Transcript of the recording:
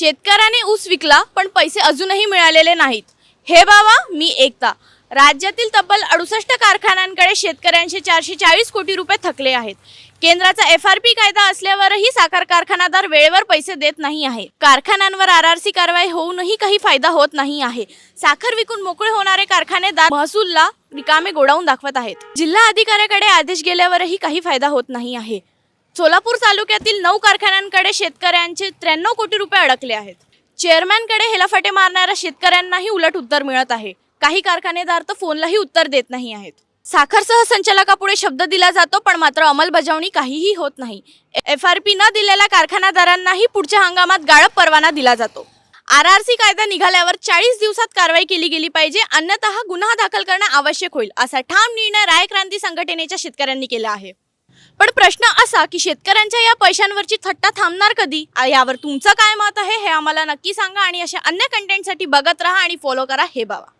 शेतकऱ्याने ऊस विकला पण पैसे अजूनही मिळालेले नाहीत. हे बाबा मी एकता. राज्यातील तब्बल अडुसष्ट कारखान्यांकडे शेतकऱ्यांचे चारशे चाळीस कोटी रुपये थकले आहेत. केंद्राचा एफ आर पी कायदा असल्यावरही साखर कारखानादार वेळेवर पैसे देत नाही आहे कारखान्यांवर आर आर सी कारवाई होऊनही काही फायदा होत नाही आहे. साखर विकून मोकळे होणारे कारखानेदार महसूलला रिकामे गोडावून दाखवत आहेत. जिल्हा अधिकाऱ्याकडे आदेश गेल्यावरही काही फायदा होत नाही आहे. सोलापूर तालुक्यातील नऊ कारखान्यांकडे शेतकऱ्यांचे त्र्याण्णव कोटी रुपये अडकले आहेत. चेअरमॅनकडे हेलाफाटे मारणाऱ्या शेतकऱ्यांनाही उलट उत्तर मिळत आहे. काही कारखानेदार तर फोनलाही उत्तर देत नाही आहेत. साखर सहसंचालकापुढे शब्द दिला जातो पण मात्र अंमलबजावणी काहीही होत नाही. एफ आर पी न दिलेल्या कारखानादारांनाही पुढच्या हंगामात गाळप परवाना दिला जातो. आर आर सी कायदा निघाल्यावर चाळीस दिवसात कारवाई केली गेली पाहिजे अन्यथा गुन्हा दाखल करणं आवश्यक होईल असा ठाम निर्णय राय क्रांती संघटनेच्या शेतकऱ्यांनी केला आहे. पण प्रश्न असा की शेतकऱ्यांच्या या पैशांवरची थट्टा थांबणार कधी? यावर तुमचं काय मत आहे हे आम्हाला नक्की सांगा आणि अशा अन्य कंटेंटसाठी बघत राहा आणि फॉलो करा हे बाबा.